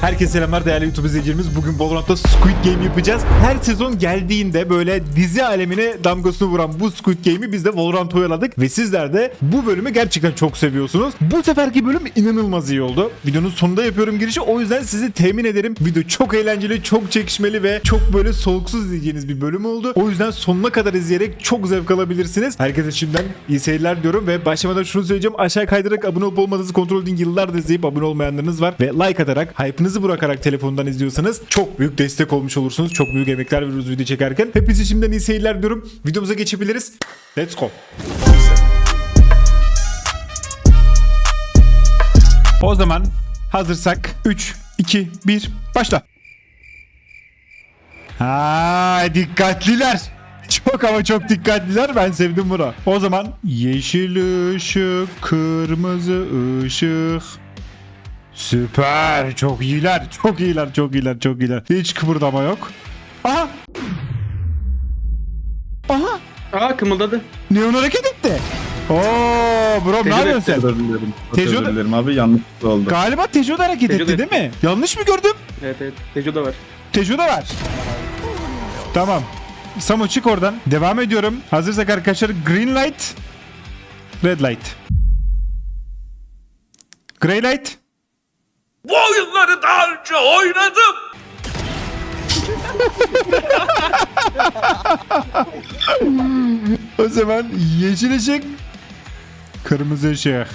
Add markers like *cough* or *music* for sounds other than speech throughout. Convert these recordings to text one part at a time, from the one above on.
Herkese selamlar değerli YouTube izleyicilerimiz. Bugün Valorant'ta Squid Game yapacağız. Her sezon geldiğinde böyle dizi alemine damgasını vuran bu Squid Game'i biz de Valorant'a oyaladık. Ve sizler de bu bölümü gerçekten çok seviyorsunuz. Bu seferki bölüm inanılmaz iyi oldu. Videonun sonunda yapıyorum girişi. O yüzden sizi temin ederim. Video çok eğlenceli, çok çekişmeli ve çok böyle soluksuz izleyeceğiniz bir bölüm oldu. O yüzden sonuna kadar izleyerek çok zevk alabilirsiniz. Herkese şimdiden iyi seyirler diyorum ve başlamadan şunu söyleyeceğim. Aşağı kaydırarak abone olup olmadığınızı kontrol edin. Yıllardır izleyip abone olmayanlarınız var ve like atarak, hype'ınızı bırakarak telefondan izliyorsanız çok büyük destek olmuş olursunuz. Çok büyük emekler veriyoruz video çekerken. Hepinize şimdiden iyi seyirler diyorum. Videomuza geçebiliriz. Let's go. O zaman hazırsak 3, 2, 1 başla. Ha dikkatliler. Çok ama çok dikkatliler. Ben sevdim bunu. O zaman yeşil ışık, kırmızı ışık. Süper. Çok iyiler. Çok iyiler. Çok iyiler. Çok iyiler. Hiç kıpırdama yok. Aha. Aha. Aa kımıldadı. Neon hareket etti. Oo bro ne yapıyorsun sen? Özür dilerim. Çok Tecrübe- özür dilerim abi yanlışlıkla oldu. Galiba Tejo da hareket Tejo etti da- değil mi? Yanlış mı gördüm? Evet evet. Tejo da var. Tejo da var. Tamam. Samo çık oradan. Devam ediyorum. Hazırsak arkadaşlar green light. Red light. Grey light. Bu oyunları daha önce oynadım. O zaman yeşil ışık. Kırmızı ışık.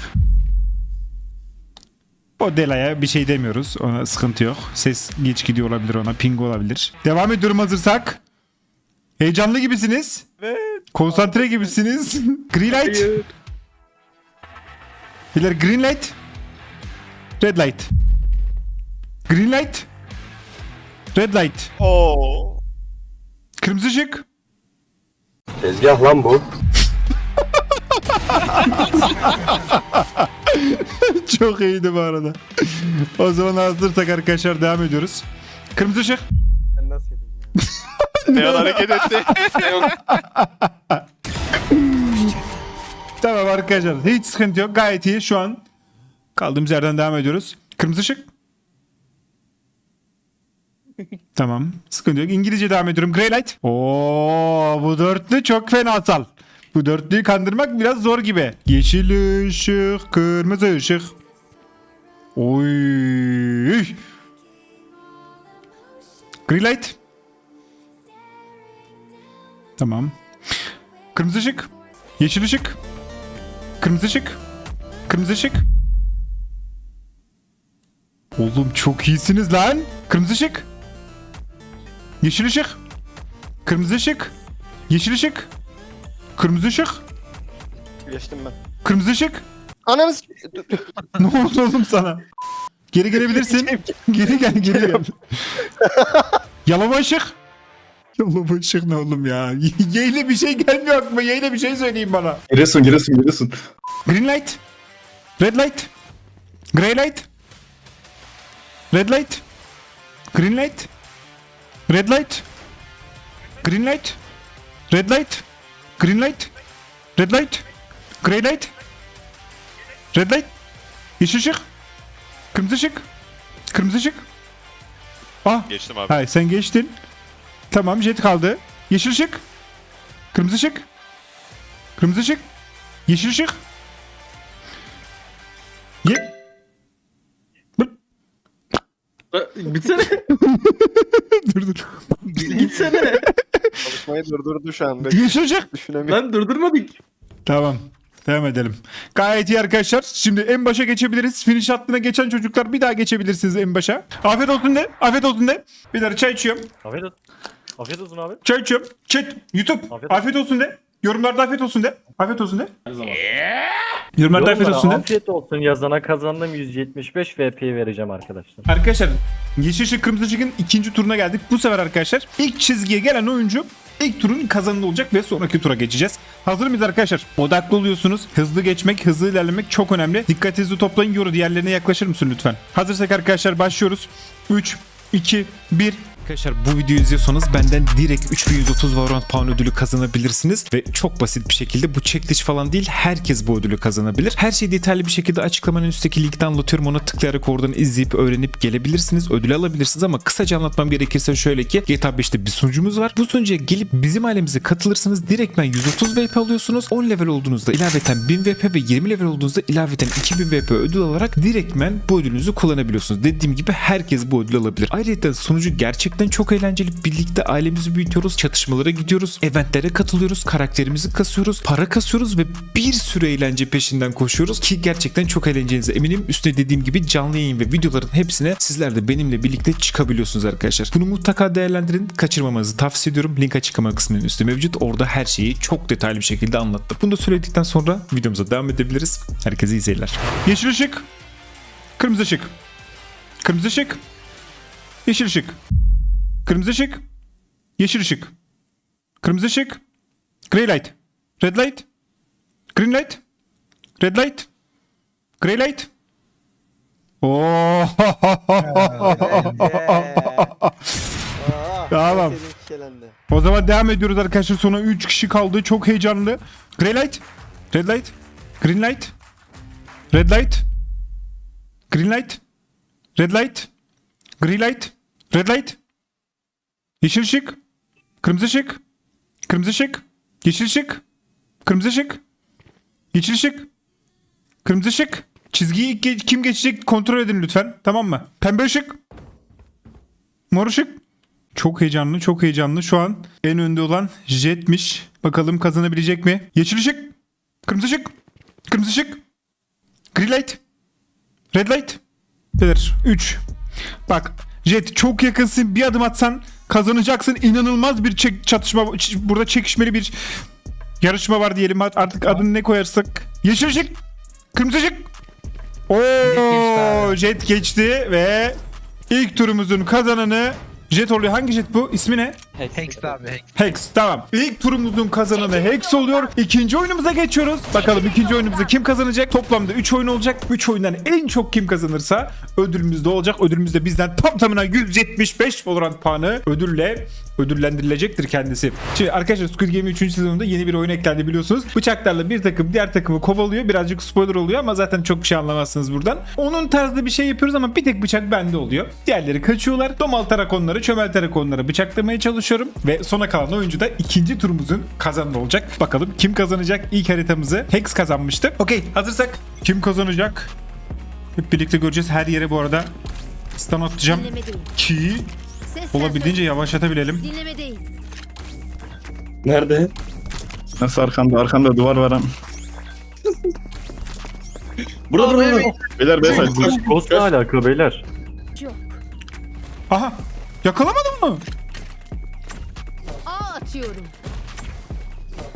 O Dela'ya bir şey demiyoruz. Ona sıkıntı yok. Ses geç gidiyor olabilir ona. Ping olabilir. Devam ediyorum hazırsak. Heyecanlı gibisiniz. Evet. Konsantre gibisiniz. *laughs* Green light. Hayır. Beyler green light. Red light. Green light. Red light. Oo. Kırmızı ışık. Tezgah lan bu. *laughs* Çok iyiydi bu arada. o zaman hazırsak arkadaşlar devam ediyoruz. Kırmızı ışık. *laughs* Ne hareket etti? *laughs* Tamam arkadaşlar hiç sıkıntı yok gayet iyi şu an. Kaldığımız yerden devam ediyoruz. Kırmızı ışık. *laughs* tamam sıkıntı yok. İngilizce devam ediyorum. Grey light. Oo bu dörtlü çok fenasal. Bu dörtlüyü kandırmak biraz zor gibi. Yeşil ışık, kırmızı ışık. Oy. Green light. Tamam. Kırmızı ışık. Yeşil ışık. Kırmızı ışık. Kırmızı ışık. Oğlum çok iyisiniz lan. Kırmızı ışık. Yeşil ışık. Kırmızı ışık. Yeşil ışık. Kırmızı ışık. Geçtim ben. Kırmızı ışık. Ananı s- Ne oldu oğlum sana? Geri gelebilirsin. *laughs* geri gel geri gel. Yalama ışık. Yalama ışık ne oğlum ya? *laughs* Y ile bir şey gelmiyor aklıma. Y ile bir şey söyleyin bana. Giresun Giresun Giresun. Green light. Red light. Grey light. Red light. Green light. Red light. Green light. Red light. Green light. Red light. Grey light. Red light. Yeşil ışık. Kırmızı ışık. Kırmızı ışık. Ah. Geçtim abi. Hayır sen geçtin. Tamam jet kaldı. Yeşil ışık. Kırmızı ışık. Kırmızı ışık. Yeşil ışık. Ye. Bitsene. Dur dur. Gitsene. *laughs* Çalışmayı durdurdu şu an. Işık. düşünemiyorum. Lan durdurmadık. Tamam. Devam edelim. Gayet iyi arkadaşlar. Şimdi en başa geçebiliriz. Finish hattına geçen çocuklar bir daha geçebilirsiniz en başa. Afiyet olsun de. Afiyet olsun de. Bir daha çay içiyorum. Afiyet olsun. Afiyet olsun abi. Çay içiyorum. Chat. YouTube. Afiyet, Afiyet olsun de. Yorumlarda afiyet olsun de. Afiyet olsun de. Yorumlarda afiyet olsun de. Afiyet olsun yazana kazandım 175 VP vereceğim arkadaşlar. Arkadaşlar Yeşil Işık Kırmızı Işık'ın ikinci turuna geldik. Bu sefer arkadaşlar ilk çizgiye gelen oyuncu ilk turun kazananı olacak ve sonraki tura geçeceğiz. Hazır mıyız arkadaşlar? Odaklı oluyorsunuz. Hızlı geçmek, hızlı ilerlemek çok önemli. Dikkatinizi toplayın. Yoru diğerlerine yaklaşır mısın lütfen? Hazırsak arkadaşlar başlıyoruz. 3, 2, 1. Arkadaşlar bu videoyu izliyorsanız benden direkt 3130 Valorant Pound ödülü kazanabilirsiniz ve çok basit bir şekilde bu checklist falan değil herkes bu ödülü kazanabilir. Her şeyi detaylı bir şekilde açıklamanın üstteki linkten anlatıyorum ona tıklayarak oradan izleyip öğrenip gelebilirsiniz. Ödül alabilirsiniz ama kısaca anlatmam gerekirse şöyle ki GTA 5'te bir sunucumuz var. Bu sunucuya gelip bizim ailemize katılırsanız direktmen 130 VP alıyorsunuz. 10 level olduğunuzda ilaveten 1000 VP ve 20 level olduğunuzda ilaveten 2000 VP ödül alarak direktmen bu ödülünüzü kullanabiliyorsunuz. Dediğim gibi herkes bu ödülü alabilir. Ayrıca sunucu gerçekten çok eğlenceli. Birlikte ailemizi büyütüyoruz, çatışmalara gidiyoruz, eventlere katılıyoruz, karakterimizi kasıyoruz, para kasıyoruz ve bir sürü eğlence peşinden koşuyoruz ki gerçekten çok eğleneceğinize eminim. Üstüne dediğim gibi canlı yayın ve videoların hepsine sizler de benimle birlikte çıkabiliyorsunuz arkadaşlar. Bunu mutlaka değerlendirin. Kaçırmamanızı tavsiye ediyorum. Link açıklama kısmının üstü mevcut. Orada her şeyi çok detaylı bir şekilde anlattım. Bunu da söyledikten sonra videomuza devam edebiliriz. Herkese iyi seyirler. Yeşil ışık. Kırmızı ışık. Kırmızı ışık. Yeşil ışık. Kırmızı ışık. Yeşil ışık. Kırmızı ışık. Grey light. Red light. Green light. Red light. Grey light. Oo. Tamam. O zaman devam ediyoruz arkadaşlar. Sonra 3 kişi kaldı. Çok heyecanlı. Grey light. Red light. Green light. Red light. Green light. Red light. Green light. Red light. Yeşil ışık. Kırmızı ışık. Kırmızı ışık. Yeşil ışık. Kırmızı ışık. Yeşil ışık. Kırmızı ışık. Çizgiyi ge- kim geçecek kontrol edin lütfen. Tamam mı? Pembe ışık. Mor ışık. Çok heyecanlı, çok heyecanlı. Şu an en önde olan Jet'miş. Bakalım kazanabilecek mi? Yeşil ışık. Kırmızı ışık. Kırmızı ışık. Green light. Red light. Beyler 3. Bak Jet çok yakınsın. Bir adım atsan kazanacaksın. İnanılmaz bir çek- çatışma. Burada çekişmeli bir yarışma var diyelim. Artık adını ne koyarsak. Yeşil ışık. Kırmızı ışık. Oo, Jet geçti ve ilk turumuzun kazananı Jet oluyor. Hangi Jet bu? İsmi ne? Hex abi Hex. Hex tamam. İlk turumuzun kazananı Hex oluyor. İkinci oyunumuza geçiyoruz. Bakalım ikinci oyunumuzu kim kazanacak? Toplamda 3 oyun olacak. 3 oyundan en çok kim kazanırsa ödülümüz de olacak. Ödülümüz de bizden tam tamına 175 Valorant puanı ödülle ödüllendirilecektir kendisi. Şimdi arkadaşlar Squid Game 3. sezonunda yeni bir oyun eklendi biliyorsunuz. Bıçaklarla bir takım diğer takımı kovalıyor. Birazcık spoiler oluyor ama zaten çok bir şey anlamazsınız buradan. Onun tarzda bir şey yapıyoruz ama bir tek bıçak bende oluyor. Diğerleri kaçıyorlar. Domaltarak onları, çömelterek onları bıçaklamaya çalışıyorum. Ve sona kalan oyuncu da ikinci turumuzun kazananı olacak. Bakalım kim kazanacak? İlk haritamızı Hex kazanmıştı. Okey hazırsak kim kazanacak? Hep birlikte göreceğiz. Her yere bu arada stun atacağım ki Ses olabildiğince yavaşlatabilelim. Dinleme değil. Nerede? Nasıl arkanda? Arkanda duvar var ama. *laughs* Burada burada. burada. Beyler beyler. Ghost ne alaka beyler? Yok. Aha yakalamadın mı? A atıyorum.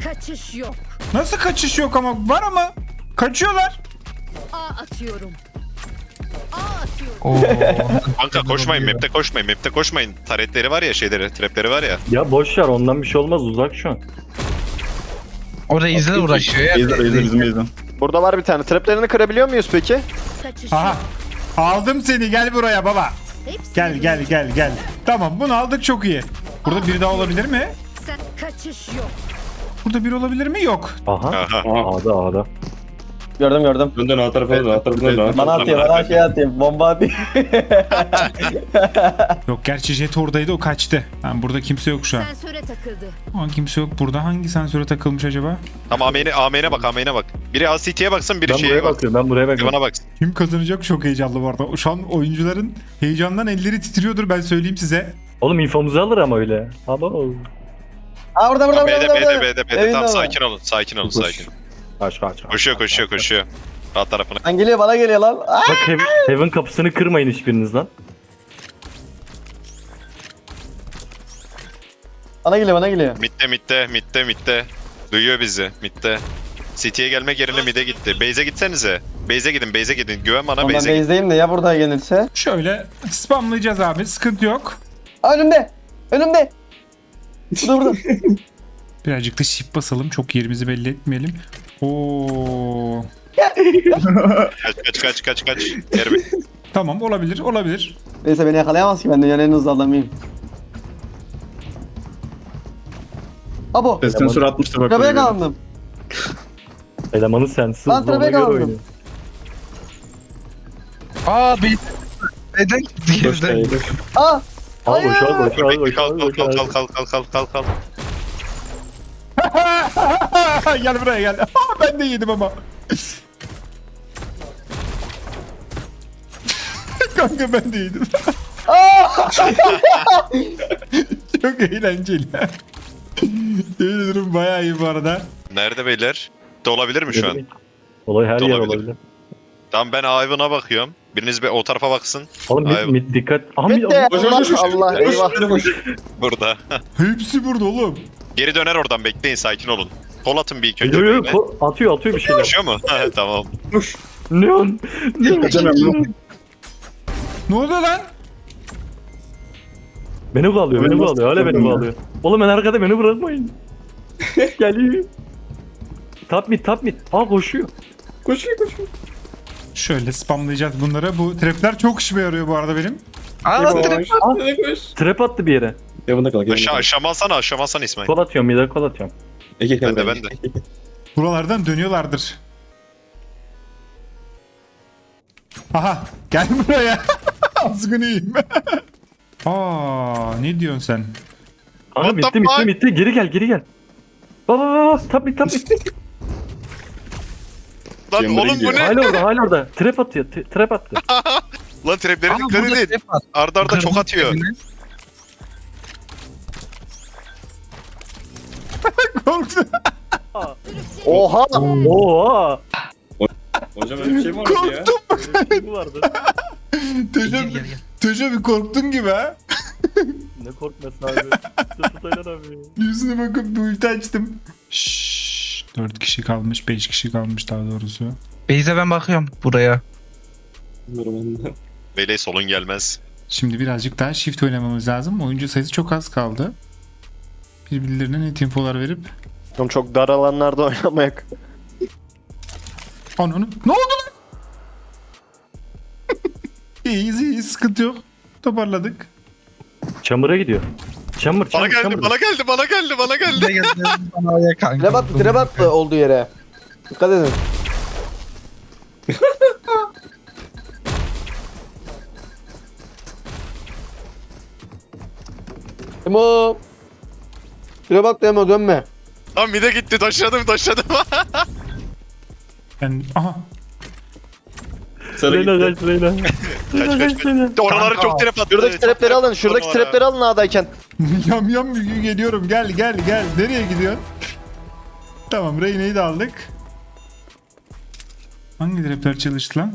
Kaçış yok. Nasıl kaçış yok ama var ama kaçıyorlar. A atıyorum. Atıyorum. *laughs* Kanka koşmayın map'te koşmayın map'te koşmayın. Taretleri var ya şeyleri trapleri var ya. Ya boş ver ondan bir şey olmaz uzak şu an. Orada izle uğraşıyor ya. Beyler beyler bizim beyler. Burada var bir tane. Traplerini kırabiliyor muyuz peki? Aha aldım seni gel buraya baba. Hepsi Gel gel gel gel. Tamam bunu aldık çok iyi. Burada biri daha olabilir mi? Sen kaçış yok. Burada biri olabilir mi? Yok. Aha. Aha. A'da A'da. Gördüm gördüm. Döndün o tarafa dön. O tarafa dön. Bana atayım bana şey atayım. Bomba atayım. *laughs* Yok gerçi jet oradaydı o kaçtı. Yani burada kimse yok şu an. Sensöre takıldı. Aa, kimse yok burada. Hangi sensöre takılmış acaba? Tamam AM'ne AM'ne bak AM'ne bak. Biri ACT'ye baksın biri Ben şeye buraya bak. bakıyorum ben buraya bakıyorum. Bana baksın. Kim kazanacak çok heyecanlı bu arada. Şu an oyuncuların heyecandan elleri titriyordur ben söyleyeyim size. Oğlum infomuzu alır ama öyle. Ama o. Aa burada burada B'de burada. B'de burada. B'de B'de Evin tamam orada. sakin olun sakin olun sakin. Kaç kaç. kaç. Koşuyor koşuyor koşuyor. Rahat tarafına. Lan geliyor bana geliyor lan. Aa! Bak Heaven, Heaven kapısını kırmayın hiçbiriniz lan. Bana geliyor bana geliyor. Mid'de mid'de mid'de mid'de. Duyuyor bizi mid'de. City'ye gelmek yerine mid'e gitti. Base'e gitsenize. Base'e gidin base'e gidin. Güven bana Lan ben base'e gidin. base'deyim de ya burada gelirse. Şöyle spamlayacağız abi sıkıntı yok. Aa önümde. Önümde. Burada burada. *laughs* Birazcık da shift basalım çok yerimizi belli etmeyelim. Oo. Kaç kaç kaç kaç kaç. Geri Tamam olabilir olabilir. Neyse beni yakalayamaz ki ben dünyanın en hızlı adamıyım. Abo. Sesten sur atmıştır bak. Trapeye kaldım. Elemanı sensiz. Ben trapeye kaldım. Aa bir neden girdim? Aa! Ah! Al Hayır! boşal boşal boşal Kalk boşal. kalk kalk kalk kalk kalk kalk. *laughs* gel buraya gel. *laughs* ben de yedim ama. *laughs* Kanka ben de yedim. Çok eğlenceli. Yemin ederim bayağı iyi bu arada. Nerede beyler? De olabilir mi şu an? Olay her yer Olabilir. olabilir. Tamam ben Ivan'a bakıyorum. Biriniz bir o tarafa baksın. Oğlum mid, Aynen. mid dikkat. Aha mid. Bitti. Allah Allah eyvah. Burada. Hepsi burada oğlum. Geri döner oradan bekleyin sakin olun. Kol atın bir ilk önce. Yo yo böyle. ko- atıyor atıyor bir şeyler. Koşuyor mu? *laughs* tamam. Neon. Neon. Ne oluyor lan? Beni bağlıyor, beni bağlıyor. Hala beni bağlıyor. Oğlum ben arkada beni bırakmayın. *laughs* Geliyor. Top mid, top mid. Aa koşuyor. Şöyle spamlayacağız bunları. Bu trapler çok işime yarıyor bu arada benim. Aa direkt Trap attı bir yere. Aşağı aşağı alsana aşağı alsana İsmail. Kol atıyorum, mid'e kol atıyorum. Ben de ben de. Buralardan dönüyorlardır. Aha gel *laughs* buraya. Azgın iyiyim. *laughs* Aa ne diyorsun sen? Kanka What the bitti, bitti, fuck? bitti. Geri gel, geri gel. Baba baba baba. Top mid. Lan Chamber'a oğlum bu gidiyor. ne? hala orada, hala orada. Trap atıyor, t- trap attı. *laughs* Lan trapleri Aa, dikkat burada edin. trap var. Arda arda çok atıyor. Korktum. Oha. Oha. Hocam öyle bir şey mi var ya? Bu *laughs* vardı. Gel Tejo, gel gel. Tejo bir korktun gibi ha. Ne korkmasın abi. Tut Aylan abi. Yüzüne bakıp bir ulti açtım. Şşş. 4 kişi kalmış, 5 kişi kalmış daha doğrusu. Beyze ben bakıyorum buraya. Beyler solun gelmez. Şimdi birazcık daha shift oynamamız lazım. Oyuncu sayısı çok az kaldı. Birbirlerine net infolar verip Oğlum çok dar alanlarda oynamayak. Ananı. Ne oldu lan? *laughs* iyiyiz iyiyiz sıkıntı yok. Toparladık. Çamura gidiyor. Çamur, Bana çamur, geldi çamur. bana geldi bana geldi bana geldi. Bize geldi bana ya kanka. Trap attı, trap attı olduğu yere. Dikkat edin. *laughs* Emo. Trap attı Emo dönme. Lan mide gitti taşladım taşladım. *laughs* Ben aha. Sarı Leyla gitti. kaç Leyla. kaç kaç kaç. Oralara Kanka. çok trap attı. Şuradaki trapleri trap alın. Şuradaki trapleri alın A'dayken. *laughs* yam yam gibi geliyorum. Gel gel gel. Nereye gidiyorsun? tamam Reyna'yı da aldık. Hangi trapler çalıştı lan?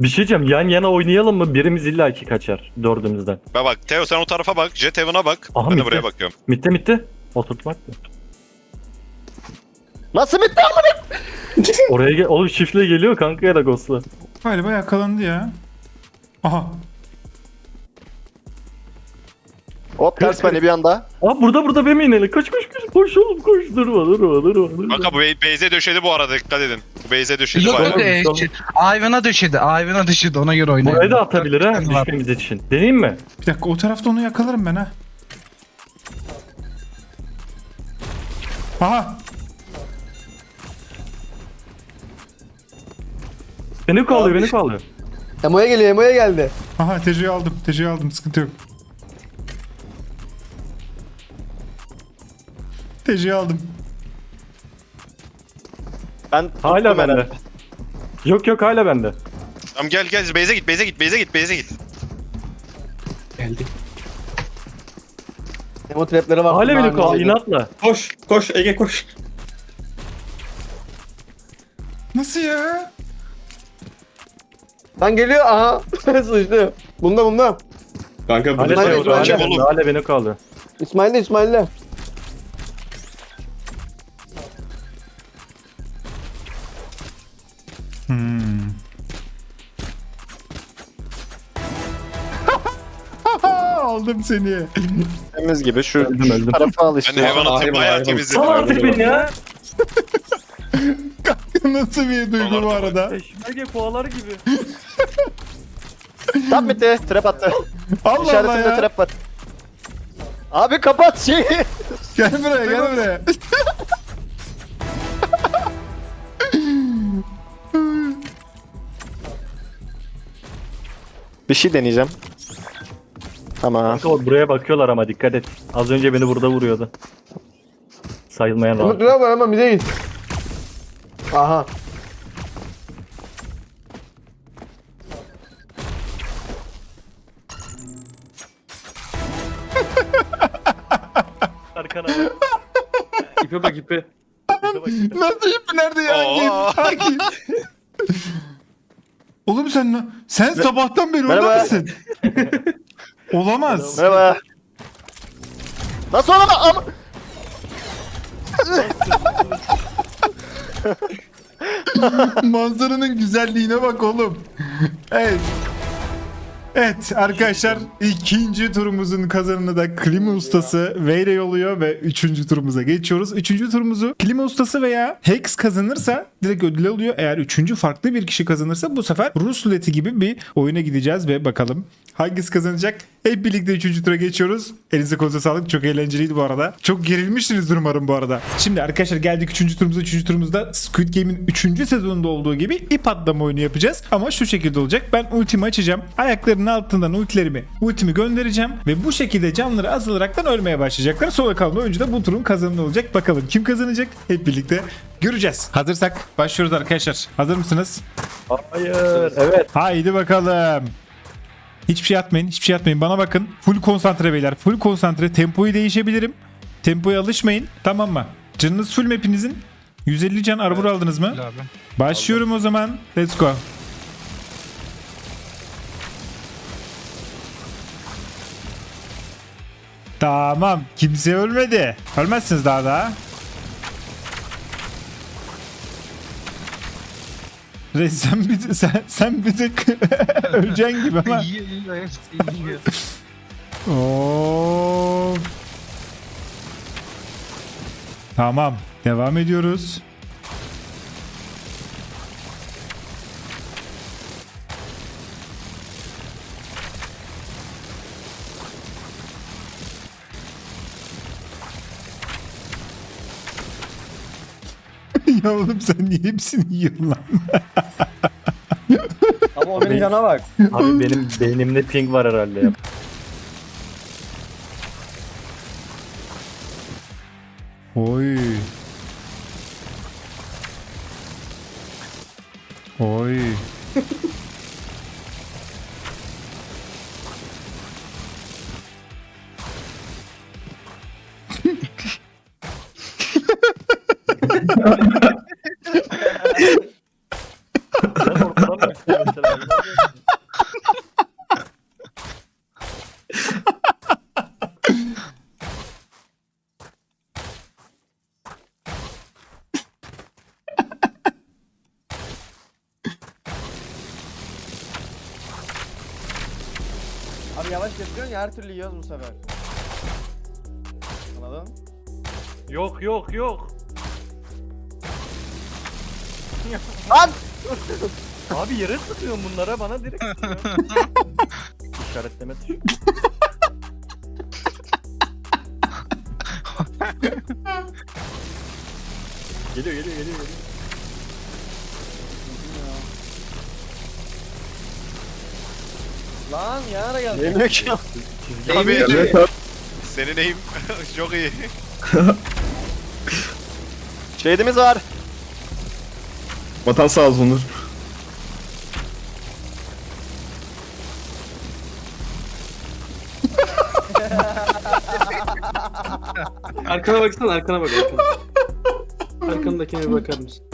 Bir şey diyeceğim yan yana oynayalım mı? Birimiz illa ki kaçar dördümüzden. Bak bak Teo sen o tarafa bak. Jet Heaven'a bak. Aha, ben de bitti. buraya bakıyorum. Mitte mitte. Oturtmak mı? Nasıl bitti ama? Oraya gel. Oğlum şifle geliyor kanka ya da Ghost'la. Galiba yakalandı ya. Aha. Hop ters beni bir anda. Aa burada burada be inelim. Koş koş koş. Koş oğlum koş. Durma durma durma. durma. Kanka bu Beyze döşedi bu arada dikkat edin. Bu Beyze döşedi Yok bayağı. yok e, şey, Ayvan'a döşedi. Ayvan'a döşedi ona göre oynayalım. Buraya da atabilir ha düşmemiz için. Deneyeyim mi? Bir dakika o tarafta onu yakalarım ben ha. Aha. Beni kovalıyor beni kovalıyor. Emo'ya geliyor, Emo'ya geldi. Aha Tejo'yu aldım. Tejo'yu aldım. Sıkıntı yok. Tejo'yu aldım. Ben Hala tuttum bende. Yok yok hala bende. Tamam gel gel Beyze git Beyze git Beyze git Beyze git. Emo trapleri var. Hala kovalıyor oldu. inatla. Koş koş Ege koş. Nasıl ya? Lan geliyor aha. *laughs* Sıçtı. Bunda bunda. Kanka Hala Hala oldu hala bende. Hala beni kovalıyor. İsmail'de İsmail'de. Aldım seni. Temiz gibi şu, şu tarafa al Ben işte. atayım Ayvan, bayağı temizledim. Sal artık beni ya. *laughs* Nasıl bir duygu bu arada? Eşmerge kovalar gibi. *laughs* Tam bitti. Trap attı. *laughs* Allah Allah ya. trap var. Abi kapat şeyi. Gel buraya gel buraya. Bir şey deneyeceğim. Tamam. Kanka buraya bakıyorlar ama dikkat et. Az önce beni burada vuruyordu. Sayılmayan Umut round. dur var ama bir de git. Aha. *laughs* Arkana bak. İpe bak ipe. Nasıl ip nerede ya? Hangi? *laughs* Oğlum sen ne- sen sabahtan beri orada Merhaba. mısın? *laughs* Olamaz. Merhaba. Nasıl olamaz? Ama... *laughs* Manzaranın güzelliğine bak oğlum. Evet. Evet arkadaşlar ikinci turumuzun kazanını da klima ustası Veyrey oluyor ve üçüncü turumuza geçiyoruz. Üçüncü turumuzu klima ustası veya Hex kazanırsa direkt ödül alıyor. Eğer üçüncü farklı bir kişi kazanırsa bu sefer Rus ruleti gibi bir oyuna gideceğiz ve bakalım hangisi kazanacak. Hep birlikte üçüncü tura geçiyoruz. Elinize kolunuza sağlık. Çok eğlenceliydi bu arada. Çok gerilmişsinizdir umarım bu arada. Şimdi arkadaşlar geldik üçüncü turumuza. Üçüncü turumuzda Squid Game'in üçüncü sezonunda olduğu gibi ip atlama oyunu yapacağız. Ama şu şekilde olacak. Ben ultimi açacağım. Ayaklarının altından ultilerimi, ultimi göndereceğim. Ve bu şekilde canları azalaraktan ölmeye başlayacaklar. Sonra kalan oyuncu da bu turun kazananı olacak. Bakalım kim kazanacak? Hep birlikte göreceğiz. Hazırsak başlıyoruz arkadaşlar. Hazır mısınız? Hayır. Evet. Haydi bakalım. Hiçbir şey atmayın. Hiçbir şey atmayın. Bana bakın. Full konsantre beyler. Full konsantre. Tempoyu değişebilirim. Tempoya alışmayın. Tamam mı? Canınız full map'inizin. 150 can arbor aldınız mı? Abi. Başlıyorum o zaman. Let's go. Tamam. Kimse ölmedi. Ölmezsiniz daha daha. Reis sen bir, sen, sen bir tık *laughs* öleceksin gibi ama. Yiyor, yiyor, hepsi yiyor. Oo. Tamam. Devam ediyoruz. Ya oğlum sen niye hepsini yiyorsun lan? Ama o benim cana bak. Abi benim beynimde ping var herhalde ya. Oy. Oy. Yok yok yok. Lan! Abi yere sıkıyorsun bunlara bana direkt sıkıyorsun. İşaretleme tuşu. geliyor geliyor geliyor geliyor. Lan yanara geldi. Yemiyor ki. Abi senin eğim *laughs* çok iyi. *laughs* Şehidimiz var. Vatan sağ olsun Onur. *laughs* Arkana baksana arkana bak arkana. Arkandakine bir bakar mısın?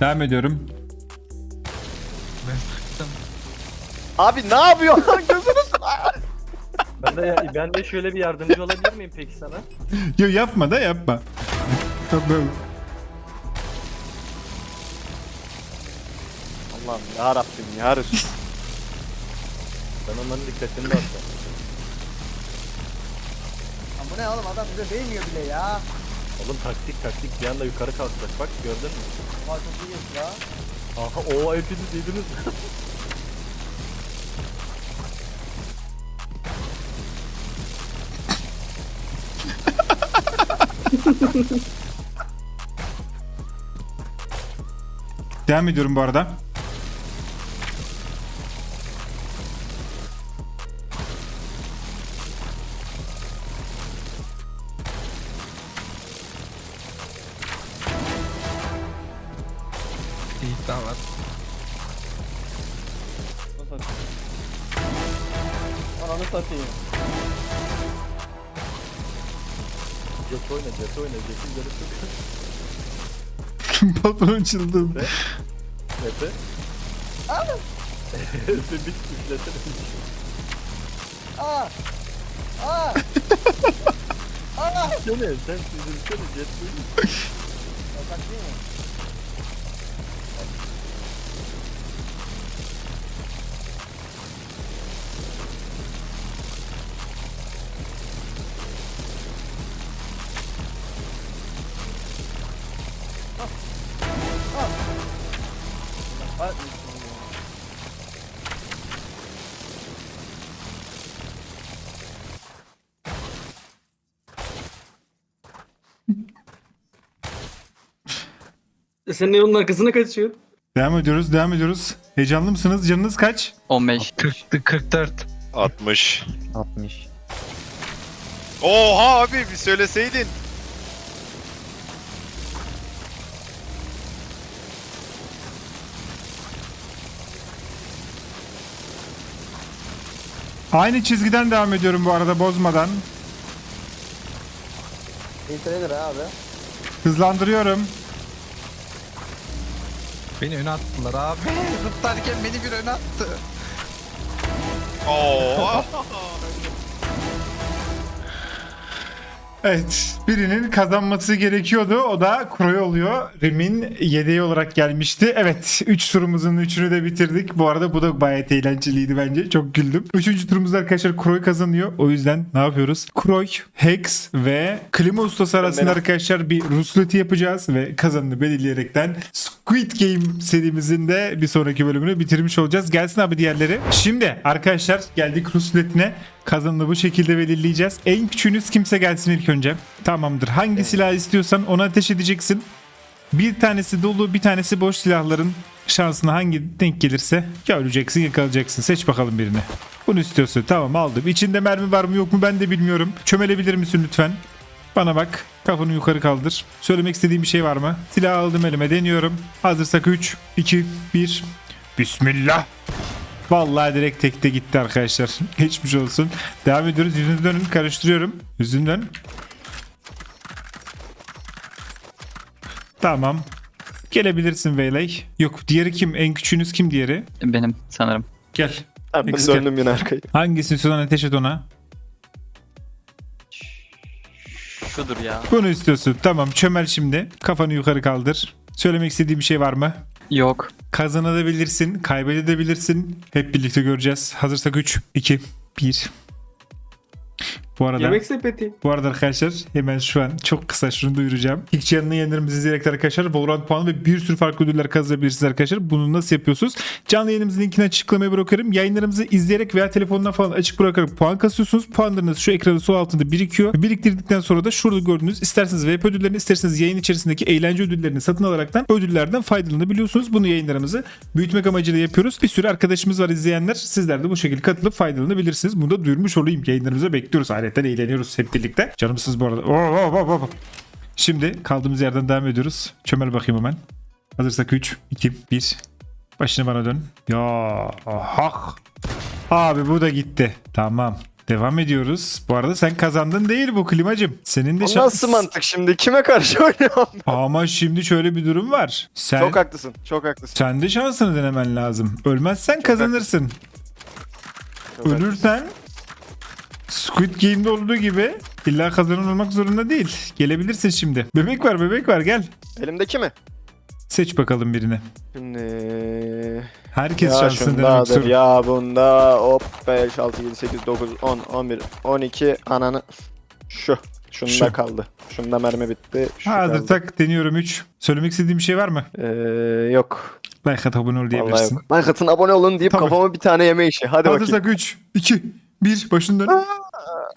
Devam ediyorum. Abi ne yapıyorsun? De ben de şöyle bir yardımcı olabilir miyim peki sana? Yo yapma da yapma. Allah'ım ya Rabbim ya Resul. Ben onların dikkatini. Lan bu ne oğlum adam bize değmiyor bile ya. Oğlum taktik taktik bir anda yukarı kalkacak bak gördün mü? Vay çok iyi ya. Aha o hepiniz yediniz. *laughs* Devam ediyorum bu arada. İyi tamam. Ananı satayım. Jet oyna jet oyna jetin canı sıkıyor. Patron çıldırdı. Jet'e. Aaa! bir üflesene. Aaa! Aaa! Aaa! Sene sen süzülsene jet oyna. E Sen de onun arkasına kaçıyor. Devam ediyoruz, devam ediyoruz. Heyecanlı mısınız? Canınız kaç? 15. 40, 44. 60. 60. Oha abi bir söyleseydin. Aynı çizgiden devam ediyorum bu arada bozmadan. İnteredir abi. Hızlandırıyorum. Beni öne attılar abi. *laughs* Zıplarken beni bir öne attı. Oo. *laughs* Evet, birinin kazanması gerekiyordu. O da Kroy oluyor. Rim'in yedeği olarak gelmişti. Evet, 3 turumuzun 3'ünü de bitirdik. Bu arada bu da gayet eğlenceliydi bence. Çok güldüm. 3. turumuzda arkadaşlar Kroy kazanıyor. O yüzden ne yapıyoruz? Kroy, Hex ve Klima Ustası arasında arkadaşlar bir rusleti yapacağız ve kazanını belirleyerekten Squid Game serimizin de bir sonraki bölümünü bitirmiş olacağız. Gelsin abi diğerleri. Şimdi arkadaşlar geldik rusletine. Kazanını bu şekilde belirleyeceğiz. En küçüğünüz kimse gelsin ilk önce. Tamamdır. Hangi silah istiyorsan ona ateş edeceksin. Bir tanesi dolu bir tanesi boş silahların şansına hangi denk gelirse göreceksin yakalayacaksın. Seç bakalım birini. Bunu istiyorsun. Tamam aldım. İçinde mermi var mı yok mu ben de bilmiyorum. Çömelebilir misin lütfen? Bana bak. Kafanı yukarı kaldır. Söylemek istediğim bir şey var mı? Silah aldım elime deniyorum. Hazırsak 3, 2, 1. Bismillah. Vallahi direkt tekte gitti arkadaşlar. *laughs* Geçmiş olsun. Devam ediyoruz. Yüzünü dönün. Karıştırıyorum. Yüzünü dön. Tamam. Gelebilirsin Veyley. Yok diğeri kim? En küçüğünüz kim diğeri? Benim sanırım. Gel. Ben Eksik. döndüm yine arkayı. Hangisini istiyorsan ateş et ona. Şudur ya. Bunu istiyorsun. Tamam çömel şimdi. Kafanı yukarı kaldır. Söylemek istediğin bir şey var mı? Yok. Kazanabilirsin, kaybedebilirsin. Hep birlikte göreceğiz. Hazırsak 3, 2, 1. Bu arada Yemek sepeti. bu arada arkadaşlar hemen şu an çok kısa şunu duyuracağım. İlk canlı yayınlarımızı izleyerek arkadaşlar Valorant puanı ve bir sürü farklı ödüller kazanabilirsiniz arkadaşlar. Bunu nasıl yapıyorsunuz? Canlı yayınımızın linkini açıklamaya bırakıyorum. Yayınlarımızı izleyerek veya telefondan falan açık bırakarak puan kasıyorsunuz. Puanlarınız şu ekranın sol altında birikiyor. Biriktirdikten sonra da şurada gördüğünüz isterseniz VP ödüllerini isterseniz yayın içerisindeki eğlence ödüllerini satın alaraktan ödüllerden faydalanabiliyorsunuz. Bunu yayınlarımızı büyütmek amacıyla yapıyoruz. Bir sürü arkadaşımız var izleyenler. Sizler de bu şekilde katılıp faydalanabilirsiniz. Bunu da duyurmuş olayım. Yayınlarımıza bekliyoruz. Ayrıca eğleniyoruz hep birlikte. Canımsınız bu arada. Oo, oo, oo, oo. Şimdi kaldığımız yerden devam ediyoruz. Çömel bakayım hemen. Hazırsak 3, 2, 1. Başını bana dön. Ya hak. Abi bu da gitti. Tamam. Devam ediyoruz. Bu arada sen kazandın değil bu klimacım. Senin de şans- nasıl mantık şimdi? Kime karşı *laughs* oynuyorum? Ama şimdi şöyle bir durum var. Sen Çok haklısın. Çok haklısın. sen de şansını denemen lazım. Ölmezsen kazanırsın. Çok haklısın. Ölürsen Squid Game'de olduğu gibi illa kazanan olmak zorunda değil. Gelebilirsin şimdi. Bebek var bebek var gel. Elimdeki mi? Seç bakalım birini. Şimdi... Herkes ya şansını denemek şundadır zorunda. ya bunda hop 5, 6, 7, 8, 9, 10, 11, 12 ananı şu. Şunda Şu. kaldı. Şunda mermi bitti. Şu Hazır kaldı. tak deniyorum 3. Söylemek istediğim bir şey var mı? Ee, yok. Like at abone ol diyebilirsin. Like atın abone olun deyip Tabii. kafama bir tane yeme işi. Hadi bakayım. Hazırsak 3, 2, 1. Başını dön.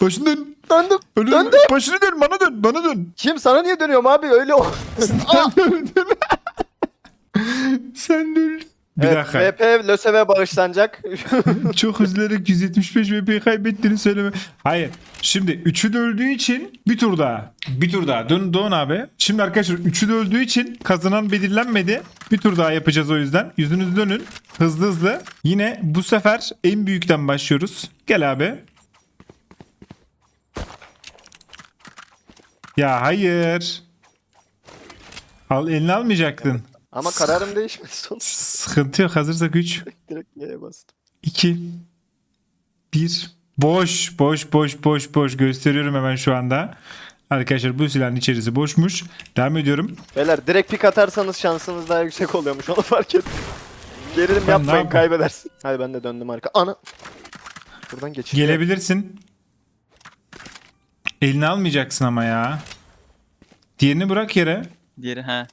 Başını dön. Döndüm. Ölüm. Döndüm. Başını dön bana dön bana dön. Kim sana niye dönüyorum abi öyle o. Sen dön. *laughs* Sen dön. Bir evet, dakika. VP LÖSEV'e bağışlanacak. *laughs* Çok üzülerek 175 VP kaybettiğini söyleme. Hayır. Şimdi 3'ü de öldüğü için bir tur daha. Bir tur daha. Dön Doğan abi. Şimdi arkadaşlar 3'ü de öldüğü için kazanan belirlenmedi. Bir tur daha yapacağız o yüzden. Yüzünüzü dönün. Hızlı hızlı. Yine bu sefer en büyükten başlıyoruz. Gel abi. Ya hayır. Al elini almayacaktın. Ama kararım değişmedi son. *laughs* Sıkıntı yok. Hazırsak 3. *laughs* Direkt Y'ye bastım. 2 1 Boş, boş, boş, boş, boş. Gösteriyorum hemen şu anda. Arkadaşlar bu silahın içerisi boşmuş. Devam ediyorum. Beyler direkt pik atarsanız şansınız daha yüksek oluyormuş onu fark ettim. Gerilim Ben ne yapmayın yapayım? kaybedersin. Hadi ben de döndüm arka. Ana. Buradan geçeyim. Gelebilirsin. Elini almayacaksın ama ya. Diğerini bırak yere. Diğeri ha.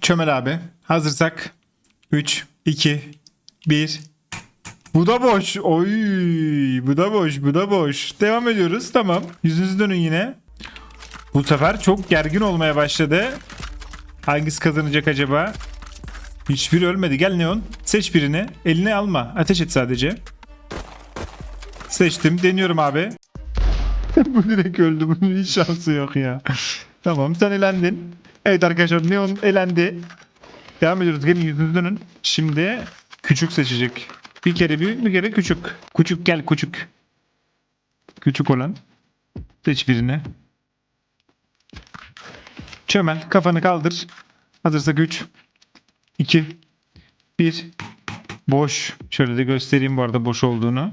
Çömel abi. Hazırsak. 3, 2, 1. Bu da boş. Oy, bu da boş, bu da boş. Devam ediyoruz. Tamam. Yüzünüzü dönün yine. Bu sefer çok gergin olmaya başladı. Hangisi kazanacak acaba? Hiçbiri ölmedi. Gel Neon. Seç birini. Eline alma. Ateş et sadece. Seçtim. Deniyorum abi. *laughs* bu direkt öldü. Bunun hiç şansı yok ya. tamam sen elendin. Evet arkadaşlar Neon elendi. Devam ediyoruz. Gelin yüzünüzü dönün. Şimdi küçük seçecek. Bir kere büyük bir kere küçük. Küçük gel küçük. Küçük olan. Seç birini. Çömel kafanı kaldır. Hazırsak 3 2 1 Boş. Şöyle de göstereyim bu arada boş olduğunu.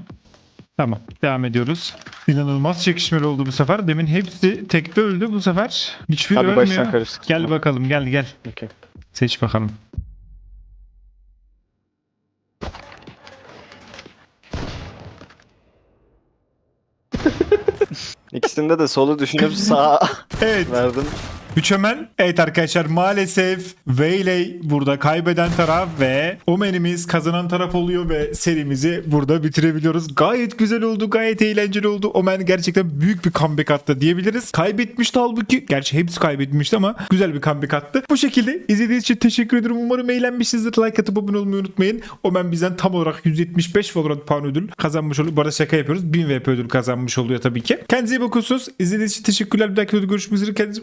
Tamam. Devam ediyoruz. İnanılmaz çekişmeli oldu bu sefer. Demin hepsi tekte öldü bu sefer. Hiçbir Abi baştan ölmüyor. karıştık. Gel bakalım gel gel. Okey. Seç bakalım. İkisinde de solu düşünüp sağa *laughs* Evet. verdim. Üçömen. Evet arkadaşlar maalesef Veyley burada kaybeden taraf ve Omen'imiz kazanan taraf oluyor ve serimizi burada bitirebiliyoruz. Gayet güzel oldu, gayet eğlenceli oldu. Omen gerçekten büyük bir comeback attı diyebiliriz. Kaybetmişti halbuki. Gerçi hepsi kaybetmişti ama güzel bir comeback attı. Bu şekilde izlediğiniz için teşekkür ederim. Umarım eğlenmişsinizdir. Like atıp abone olmayı unutmayın. Omen bizden tam olarak 175 Valorant puan ödül kazanmış oluyor. Bu arada şaka yapıyoruz. 1000 VP ödül kazanmış oluyor tabii ki. Kendinize iyi bakıyorsunuz. İzlediğiniz için teşekkürler. Bir dahaki videoda görüşmek üzere. Kendinize